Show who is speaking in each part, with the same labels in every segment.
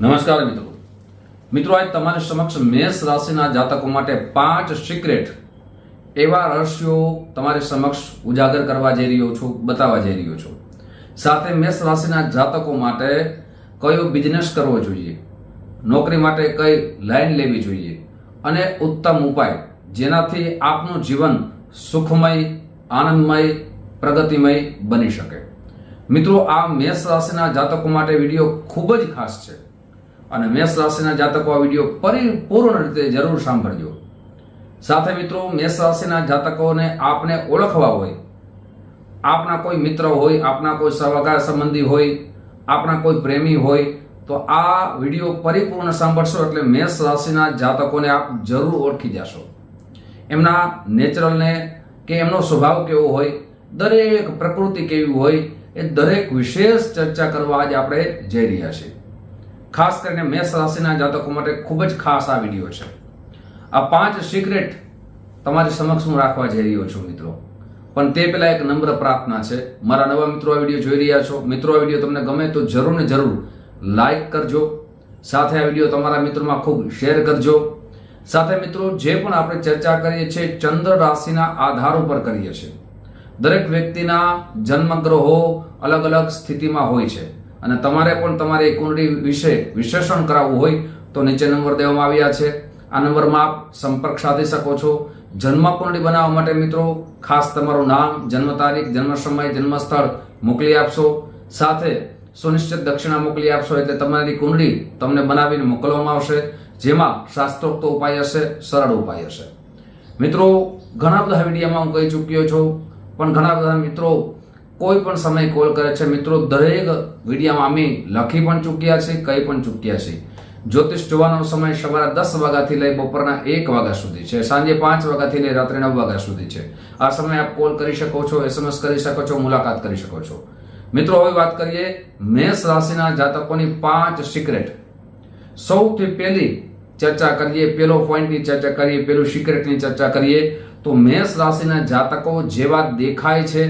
Speaker 1: નમસ્કાર મિત્રો. મિત્રો, આજ તમારી સમક્ષ મેષ રાશિના જાતકો માટે પાંચ સિક્રેટ એવા રહસ્યો તમારી સમક્ષ ઉજાગર કરવા જઈ રહ્યો છું, બતાવવા જઈ રહ્યો છું. સાથે મેષ રાશિના જાતકો માટે કયો બિઝનેસ કરવો જોઈએ? નોકરી માટે કઈ લાઈન લેવી જોઈએ? અને ઉત્તમ ઉપાય, જેનાથી આપનું જીવન સુખમય, આનંદમય, પ્રગતિમય બની શકે. મિત્રો, આ મેષ રાશિના જાતકો માટે વીડિયો ખૂબ જ ખાસ છે. અને મેષ રાશિના જાતકો આ વીડિયો પરિપૂર્ણ રીતે જરૂર સાંભળજો. સાથે મિત્રો, મેષ રાશિના જાતકોને આપને ઓળખવા હોય, આપના કોઈ મિત્ર હોય, આપના કોઈ સવગા સંબંધી હોય, આપના કોઈ પ્રેમી હોય, તો આ વીડિયો પરિપૂર્ણ સાંભળશો એટલે મેષ રાશિના જાતકોને આપ જરૂર ઓળખી જશો. એમના નેચરલને કે એમનો સ્વભાવ કેવો હોય, દરેક પ્રકૃતિ કેવી હોય, એ દરેક વિશેષ ચર્ચા કરવા આજે આપણે જઈ રહ્યા છીએ. ખાસ કરીને મેષ રાશિના જાતકો માટે ખૂબ જ ખાસ આ વીડિયો છે. આ પાંચ સિક્રેટ તમારી સમક્ષ હું રાખવા જઈ રહ્યો છું મિત્રો. પણ તે પહેલા એક નમ્ર પ્રાર્થના છે. મારા નવા મિત્રો આ વીડિયો જોઈ રહ્યા છો. મિત્રો, આ વીડિયો તમને ગમે તો જરૂર ને જરૂર લાઈક કરજો. સાથે આ વીડિયો તમારા મિત્રોમાં ખૂબ શેર કરજો. સાથે મિત્રો, જે પણ આપણે ચર્ચા કરીએ છીએ, ચંદ્ર રાશિના આધાર ઉપર કરીએ છીએ. દરેક વ્યક્તિના જન્મગ્રહો અલગ અલગ સ્થિતિમાં હોય છે. અને તમારે પણ તમારી કુંડળી વિશે વિશ્લેષણ કરાવવું હોય તો નીચે નંબર દેવામાં આવ્યા છે. આ નંબરમાં આપ સંપર્ક સાધી શકો છો. જન્મ કુંડળી બનાવવા માટે મિત્રો ખાસ તમારું નામ, જન્મ તારીખ, જન્મ સમય જન્મ સ્થળ મોકલી આપશો. સાથે સુનિશ્ચિત દક્ષિણા મોકલી આપશો એટલે તમારી કુંડળી તમને બનાવીને મોકલવામાં આવશે. જેમાં શાસ્ત્રોક્ત ઉપાય હશે, સરળ ઉપાય હશે. મિત્રો, ઘણા બધા વિડીયોમાં હું કહી ચૂક્યો છું, પણ ઘણા બધા મિત્રો કોઈ પણ સમય કોલ કરે છે, મિત્રો, દરેક વિડીયામાં અમે લખી પણ ચૂક્યા છે કહી પણ ચૂક્યા છે જ્યોતિષ જોવાનો સમય સવારે દસ વાગ્યાથી લઈ બપોરના એક વાગ્યા સુધી છે, સાંજે પાંચ વાગ્યાથી લઈ રાત્રે નવ વાગ્યા સુધી છે. આ સમયે આપ કોલ કરી શકો છો એસએમએસ કરી શકો છો, મુલાકાત કરી શકો છો. મિત્રો, હવે વાત કરીએ મેષ રાશિના જાતકોની પાંચ સિક્રેટ સૌથી પહેલી ચર્ચા કરીએ પેલો પોઈન્ટની ચર્ચા કરીએ પેલું સિક્રેટની ચર્ચા કરીએ, તો મેષ રાશિના જાતકો જેવા દેખાય છે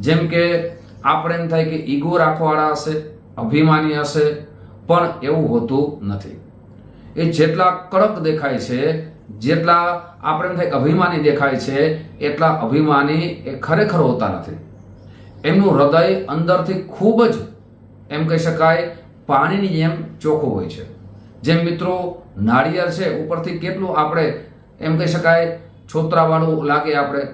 Speaker 1: જેમ કે આપણે એમ થાય કે ઈગો રાખવાવાળા હશે, અભિમાની હશે, પણ એવું હોતું નથી. એ જેટલા કડક દેખાય છે, જેટલા આપણે એમ થાય અભિમાની દેખાય છે, એટલા અભિમાની એ ખરેખર હોતા નથી. એમનું હૃદય અંદરથી ખૂબ જ, એમ કહી શકાય, પાણીની જેમ ચોખ્ખું હોય છે. જેમ મિત્રો, નાળિયેર છે, ઉપરથી કેટલું આપણે, એમ કહી શકાય, છોતરાવાળું લાગે આપણે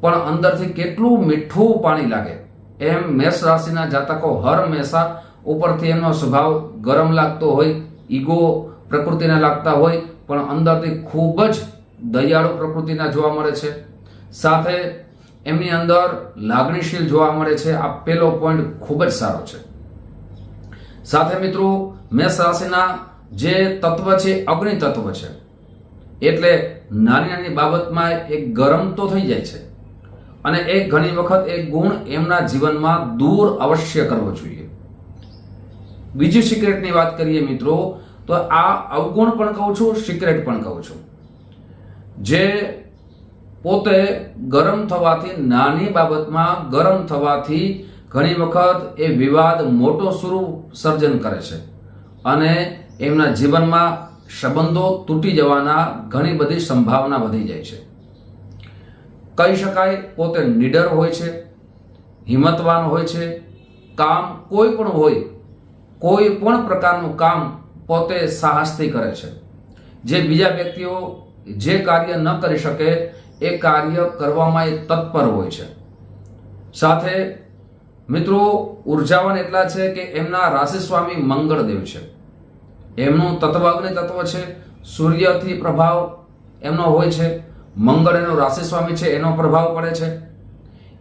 Speaker 1: પણ અંદરથી કેટલું મીઠું પાણી લાગે. એમ મેષ રાશિના જાતકો હંમેશા ઉપરથી એમનો સ્વભાવ ગરમ લાગતો હોય, ઈગો પ્રકૃતિના લાગતા હોય, પણ અંદરથી ખૂબ જ દયાળુ પ્રકૃતિના જોવા મળે છે. સાથે એમની અંદર લાગણીશીલ જોવા મળે છે. આ પેલો પોઈન્ટ ખૂબ જ સારો છે. સાથે મિત્રો, મેષ રાશિના જે તત્વ છે, અગ્નિ તત્વ છે. એટલે નાની નાની બાબતમાં એક ગરમ તો થઈ જાય છે. અને એ ઘણી વખત એ ગુણ એમના જીવનમાં દૂર અવશ્ય કરવો જોઈએ. બીજી સિક્રેટની વાત કરીએ મિત્રો, તો આ અવગુણ પણ કહું છું, સિક્રેટ પણ કહું છું. જે પોતે ગરમ થવાથી, નાની બાબતમાં ગરમ થવાથી ઘણી વખત એ વિવાદ મોટો સ્વરૂપ સર્જન કરે છે અને એમના જીવનમાં સંબંધો તૂટી જવાના ઘણી બધી સંભાવના વધી જાય છે. કહી શકાય, પોતે નીડર હોય છે, હિંમતવાન હોય છે, કામ કોઈ પણ હોય, કોઈ પણ પ્રકારનું કામ પોતે સાહસથી કરે છે. જે બીજા વ્યક્તિઓ જે કાર્ય ન કરી શકે, એ કાર્ય કરવામાં એ તત્પર હોય છે. સાથે, મિત્રો, ઉર્જાવાન એટલા છે કે એમના રાશિ સ્વામી મંગળદેવ છે. એમનું તત્વ અગ્નિ તત્વ છે, સૂર્યથી પ્રભાવ એમનો હોય છે. મંગળ એનો રાશિ સ્વામી છે, એનો પ્રભાવ પડે છે.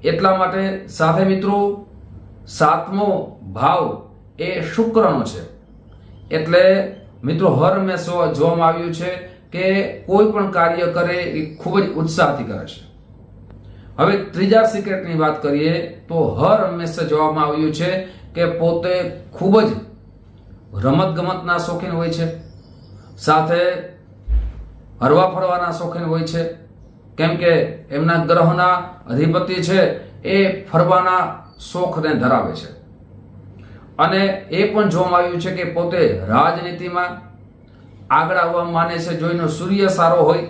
Speaker 1: એટલા માટે સાથે મિત્રો, સાતમો ભાવ એ શુક્રનો છે. એટલે મિત્રો, હર હંમેશા જોવામાં આવ્યું છે કે કોઈ પણ કાર્ય કરે એ ખૂબ જ ઉત્સાહથી કરે છે. હવે ત્રીજા સિક્રેટની વાત કરીએ તો હર હંમેશા જોવામાં આવ્યું છે કે પોતે ખૂબ જ રમત ગમતના શોખીન હોય છે. સાથે હરવા ફરવાના શોખીન હોય છે. કેમ કે એમના ગ્રહના અધિપતિ છે, એ ફરવાના શોખને ધરાવે છે. અને એ પણ જોવામાં આવ્યું છે કે પોતે રાજનીતિમાં આગળ આવવા માને છે જો એનો સૂર્ય સારો હોય,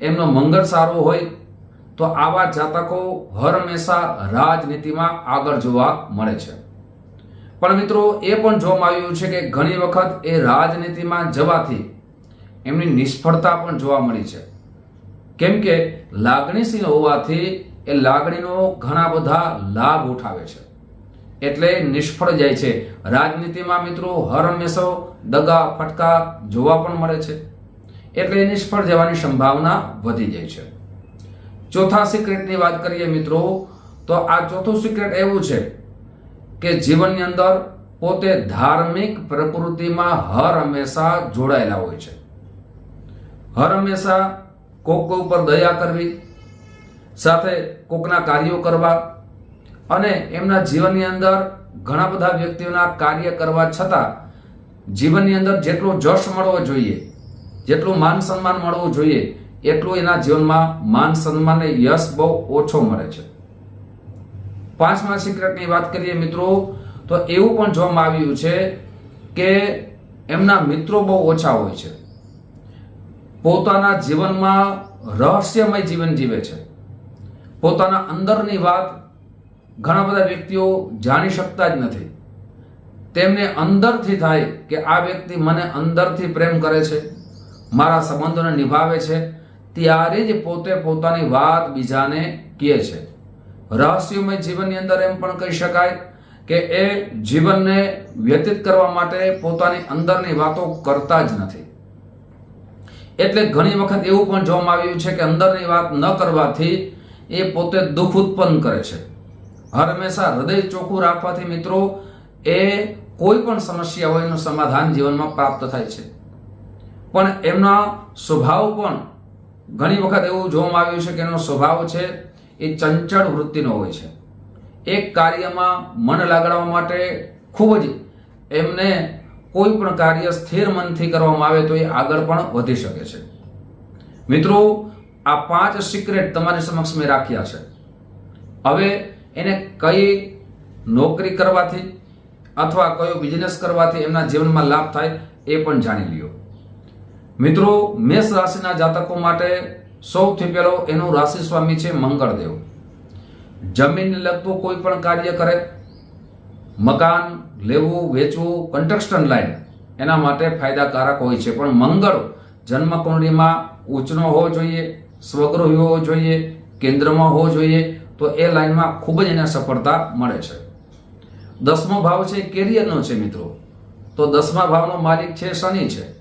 Speaker 1: એમનો મંગળ સારો હોય, તો આવા જાતકો હંમેશા રાજનીતિમાં આગળ જોવા મળે છે. પણ મિત્રો, એ પણ જોવામાં આવ્યું છે કે ઘણી વખત એ રાજનીતિમાં જવાથી એમની નિષ્ફળતા પણ જોવા મળી છે. કેમ કે લાગણીશીલ હોવાથી એ લાગણીનો ઘણા બધા લાભ ઉઠાવે છે. એટલે નિષ્ફળ જાય છે. રાજનીતિમાં મિત્રો હર હંમેશા દગા ફટકા જોવા પણ મળે છે. એટલે નિષ્ફળ જવાની સંભાવના વધી જાય છે. ચોથા સિક્રેટની વાત કરીએ મિત્રો, તો આ ચોથું સિક્રેટ એવું છે કે જીવનની અંદર પોતે ધાર્મિક પ્રકૃતિમાં હર હંમેશા જોડાયેલા હોય છે. હર હંમેશા કોક ઉપર દયા કરવી, સાથે કોકના કાર્યો કરવા અને એમના જીવનની અંદર ઘણા બધા વ્યક્તિઓના કાર્ય કરવા છતાં જીવનની અંદર જેટલો જશ મળવો જોઈએ, જેટલું માન સન્માન મળવું જોઈએ, એટલું એના જીવનમાં માન સન્માન યશ બહુ ઓછો મળે છે. પાંચમા સિક્રેટની વાત કરીએ મિત્રો, તો એવું પણ જોવામાં આવ્યું છે કે એમના મિત્રો બહુ ઓછા હોય છે. પોતાના જીવનમાં રહસ્યમય જીવન જીવે છે. પોતાના અંદરની વાત ઘણા બધા વ્યક્તિઓ જાણી શકતા જ નથી. તેમને અંદરથી થાય કે આ વ્યક્તિ મને અંદરથી પ્રેમ કરે છે, મારા સંબંધોને નિભાવે છે, ત્યારે જ પોતે પોતાની વાત બીજાને કહે છે. રહસ્યમય જીવનની અંદર એમ પણ કહી શકાય કે એ જીવનને વ્યતીત કરવા માટે પોતાની અંદરની વાતો કરતા જ નથી. એટલે ઘણી વખત એવું પણ જોવામાં આવ્યું છે કે અંદરની વાત ન કરવાથી એ પોતે દુઃખ ઉત્પન્ન કરે છે. હર હંમેશા હૃદય ચોખ્ખું રાખવાથી મિત્રો, એ કોઈ પણ સમસ્યા હોય એનું સમાધાન જીવનમાં પ્રાપ્ત થાય છે. પણ એમના સ્વભાવ પણ ઘણી વખત એવું જોવામાં આવ્યું છે કે એનો સ્વભાવ છે એ ચંચળ વૃત્તિનો હોય છે. એક કાર્યમાં મન લગાડવા માટે ખૂબ જ એમને કોઈ પણ કાર્ય સ્થિર મનથી કરવામાં આવે તો એ આગળ પણ વધી શકે છે. મિત્રો, આ પાંચ સિક્રેટ તમારી સમક્ષ મેં રાખ્યા છે. હવે એને કઈ નોકરી કરવાથી અથવા કયો બિઝનેસ કરવાથી એમના જીવનમાં લાભ થાય એ પણ જાણી લ્યો. મિત્રો, મેષ રાશિના જાતકો માટે સૌથી પહેલો એનું રાશિ સ્વામી છે મંગળદેવ. જમીનને લગતું કોઈ પણ કાર્ય કરે, મકાન લેવું, વેચવું કન્સ્ટ્રક્શન લાઈન એના માટે ફાયદાકારક હોય છે. પણ મંગળ જન્મ કુંડળીમાં ઉચ્ચનો હોવો જોઈએ, સ્વગૃહી હોવો જોઈએ, કેન્દ્રમાં હોવો જોઈએ, તો એ લાઈનમાં ખૂબ જ એને સફળતા મળે છે. દસમો ભાવ છે કેરિયરનો છે મિત્રો. તો દસમા ભાવનો માલિક છે શનિ છે.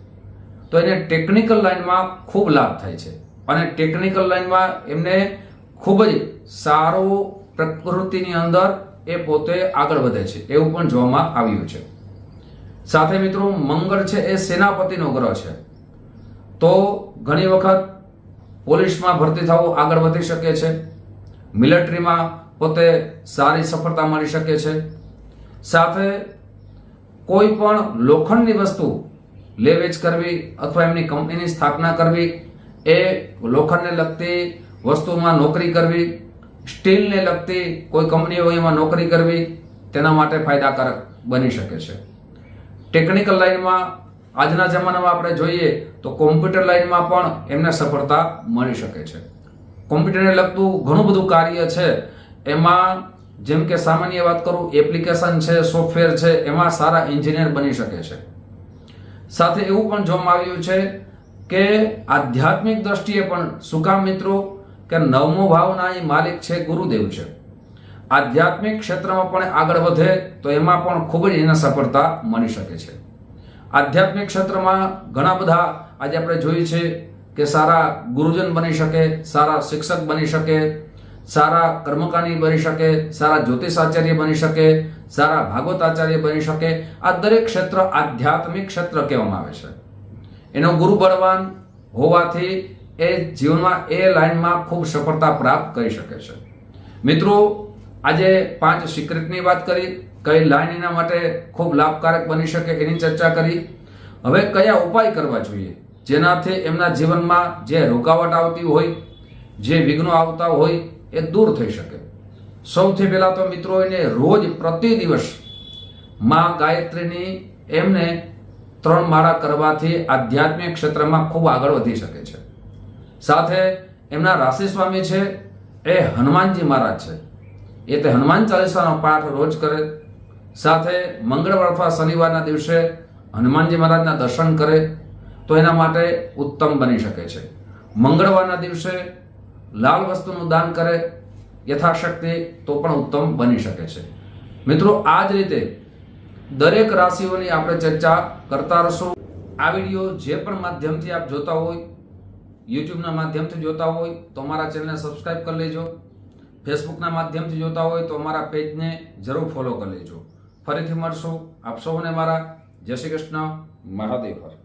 Speaker 1: તો એને ટેકનિકલ લાઈનમાં ખૂબ લાભ થાય છે. અને ટેકનિકલ લાઈનમાં એમને ખૂબ જ સારો પ્રકૃતિની અંદર એ પોતે આગળ વધે છે, એવું પણ જોવામાં આવ્યું છે. સાથે મિત્રો, મંગળ છે એ સેનાપતિનો ગ્રહ છે. તો ઘણી વખત પોલીસમાં ભરતી થવું આગળ વધી શકે છે. મિલિટરીમાં પોતે સારી સફળતા મળી શકે છે. સાથે કોઈ પણ લોખંડની વસ્તુ લેવેચ કરવી અથવા એમની કંપનીની સ્થાપના કરવી એ લોખંડને લગતી વસ્તુમાં નોકરી કરવી સ્ટીલને લગતી કોઈ કંપનીઓ એમાં નોકરી કરવી તેના માટે ફાયદાકારક બની શકે છે. ટેકનિકલ લાઈનમાં આજના જમાનામાં આપણે જોઈએ તો કોમ્પ્યુટર લાઈનમાં પણ એમને સફળતા મળી શકે છે. કોમ્પ્યુટરને લગતું ઘણું બધું કાર્ય છે. એમાં જેમ કે સામાન્ય વાત કરું, એપ્લિકેશન છે, સોફ્ટવેર છે, એમાં સારા એન્જિનિયર બની શકે છે. સાથે એવું પણ જોવામાં આવ્યું છે કે આધ્યાત્મિક દ્રષ્ટિએ પણ શું કામ મિત્રો? કે નવમો ભાવના એ માલિક છે ગુરુદેવ છે. આધ્યાત્મિક ક્ષેત્રમાં પણ આગળ વધે તો એમાં પણ ખૂબ જ એને સફળતા મળી શકે છે. આધ્યાત્મિક ક્ષેત્રમાં ઘણા બધા આજે આપણે જોઈએ છે કે સારા ગુરુજન બની શકે, સારા શિક્ષક બની શકે, સારા કર્મકાની બની શકે, સારા જ્યોતિષ આચાર્ય બની શકે, સારા ભાગવત આચાર્ય બની શકે. આ દરેક ક્ષેત્ર આધ્યાત્મિક ક્ષેત્ર કહેવામાં આવે છે. એનો ગુરુ બળવાન હોવાથી એ જીવનમાં એ લાઈનમાં ખૂબ સફળતા પ્રાપ્ત કરી શકે છે. મિત્રો, આજે પાંચ સિક્રેટની વાત કરી, કઈ લાઈન એના માટે ખૂબ લાભકારક બની શકે એની ચર્ચા કરી. હવે કયા ઉપાય કરવા જોઈએ? જેનાથી એમના જીવનમાં જે રોકાવટ આવતી હોય, જે વિઘ્નો આવતા હોય, એ દૂર થઈ શકે. સૌથી પહેલાં તો મિત્રો, એને રોજ પ્રતિ દિવસમાં ગાયત્રીની એમને ત્રણ માળા કરવાથી આધ્યાત્મિક ક્ષેત્રમાં ખૂબ આગળ વધી શકે છે. સાથે એમના રાશિ સ્વામી છે, એ હનુમાનજી મહારાજ છે. એ તે હનુમાન ચાલીસાનો પાઠ રોજ કરે, સાથે મંગળવાર અથવા શનિવારના દિવસે હનુમાનજી મહારાજના દર્શન કરે, તો એના માટે ઉત્તમ બની શકે છે. મંગળવારના દિવસે લાલ વસ્તુનું દાન કરે, યથાશક્તિ તો પણ ઉત્તમ બની શકે છે. મિત્રો, આ જ રીતે દરેક રાશિઓની આપણે ચર્ચા કરતા રહીશું. આ વીડિયો જે પણ માધ્યમથી આપ જોતા હોય યુટ્યુબના માધ્યમથી જોતા હોય તો અમારા ચેનલને સબસ્ક્રાઇબ કરી લેજો. ફેસબુકના માધ્યમથી જોતા હોય તો અમારા પેજને જરૂર ફોલો કરી લેજો. ફરીથી મળશું આપ સૌને મારા. જય શ્રી કૃષ્ણ. મહાદેવ.